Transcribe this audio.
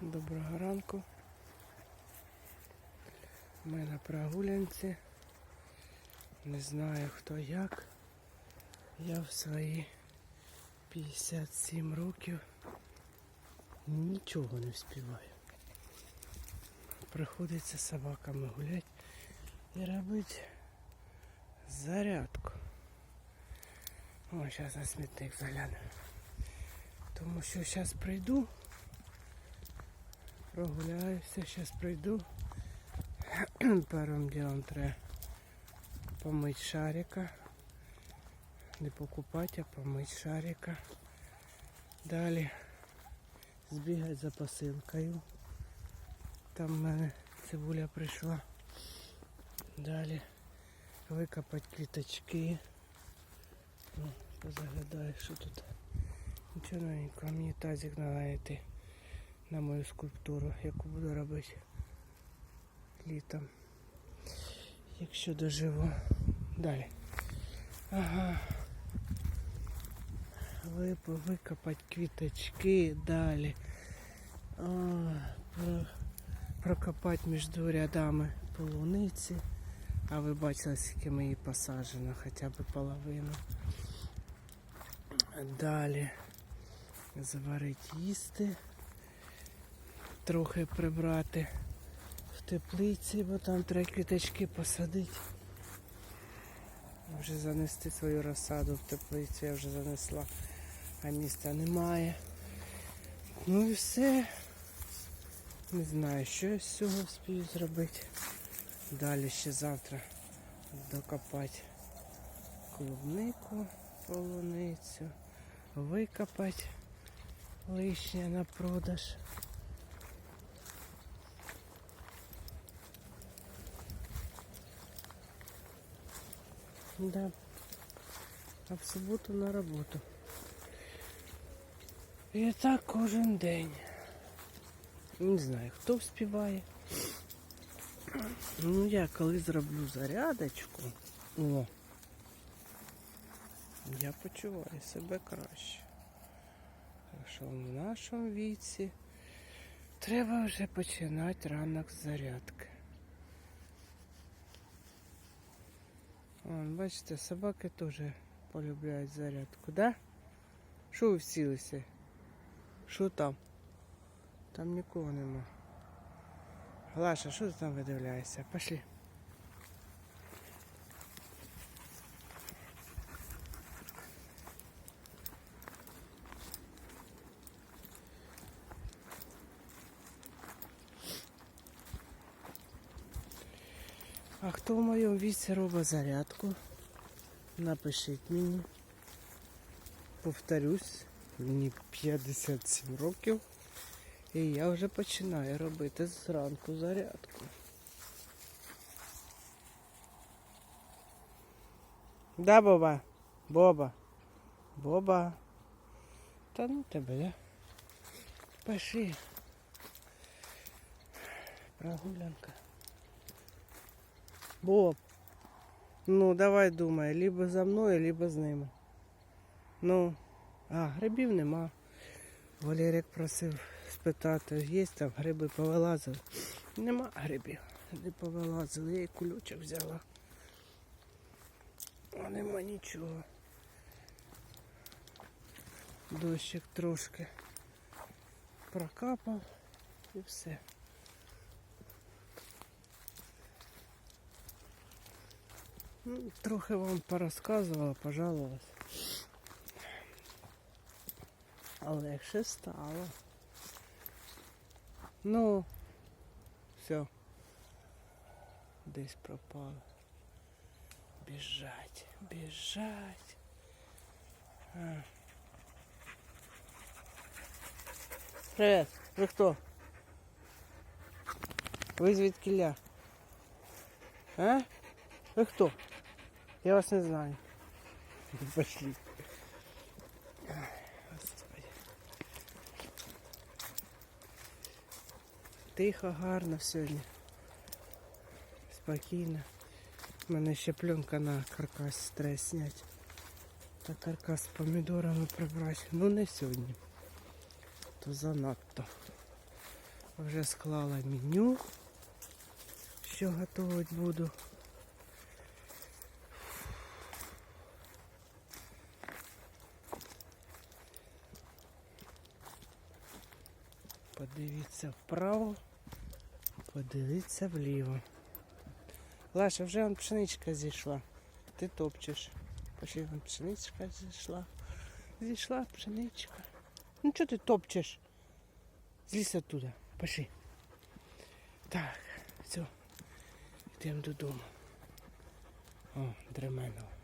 Доброго ранку. Ми на прогулянці. Не знаю хто як. Я в свої 57 років нічого не вспіваю. Приходиться собаками гуляти і робити зарядку. О, зараз на смітник загляну. Тому що зараз прийду. Прогуляюся, зараз прийду. Першим ділом треба помити шарика. Не покупати, а помити шарика. Далі збігати за посилкою. Там в мене цибуля прийшла. Далі викопати квіточки. Ну, позаглядаю, що тут. Нічого новенького, мені тазик треба на мою скульптуру, яку буду робити літом. Якщо доживу. Далі. Ага. Вип- Викопати квіточки далі. О, про, прокопати між рядами полуниці. А ви бачили, скільки мені посаджено, хоча б половину. Далі заварити їсти трохи прибрати в теплиці, бо там треба квіточки посадити. Вже занести свою розсаду в теплицю, я вже занесла, а міста немає. Ну і все. Не знаю, що я з цього вспію зробити. Далі ще завтра докопати клубнику, полуницю, викопати лишнє на продаж. Да. А в суботу на роботу. І так кожен день. Не знаю, хто вспіває. Ну я коли зроблю зарядочку, о, я почуваю себе краще. Так що в нашому віці треба вже починати ранок з зарядки. Вон, бачите, собаки теж полюбляють зарядку, да? Що ви всілися? Що там? Там нікого нема. Глаша, що ти там видивляєшся? Пошли. А хто в моєму віці робить зарядку? Напишіть мені. Повторюсь, мені 57 років. І я вже починаю робити зранку зарядку. Да, Боба? Боба. Боба. Та ну тебе, да? Пошли. Прогулянка. Боб. Ну, давай думай, либо за мною, либо з ними. Ну, а, грибів нема. Валерик просив спитати, є там гриби повилазили. Нема грибів. Не повилазили, я і кулючок взяла. А нема нічого. Дощик трошки прокапав і все. Ну, трохи вам порозказувала, пожалувалась. Легше стало. Ну, все. Десь пропало. Біжать, біжать. А. Привіт, ви хто? Ви звідкіля? А? Ви хто? Я вас не знаю. Пошли. Тихо, гарно сьогодні. Спокійно. У мене ще пленка на каркас треба зняти. Та каркас з помідорами прибрати. Ну не сьогодні. То занадто. Вже склала меню, що готувати буду. Подивіться вправо, подивіться вліво. Лаша, вже вон пшеничка зійшла. Ти топчеш. Пошли вон пшеничка зійшла. Зійшла пшеничка. Ну чого ти топчеш? Злізь оттуда. Пошли. Так, все. Йдемо додому. О, дременув.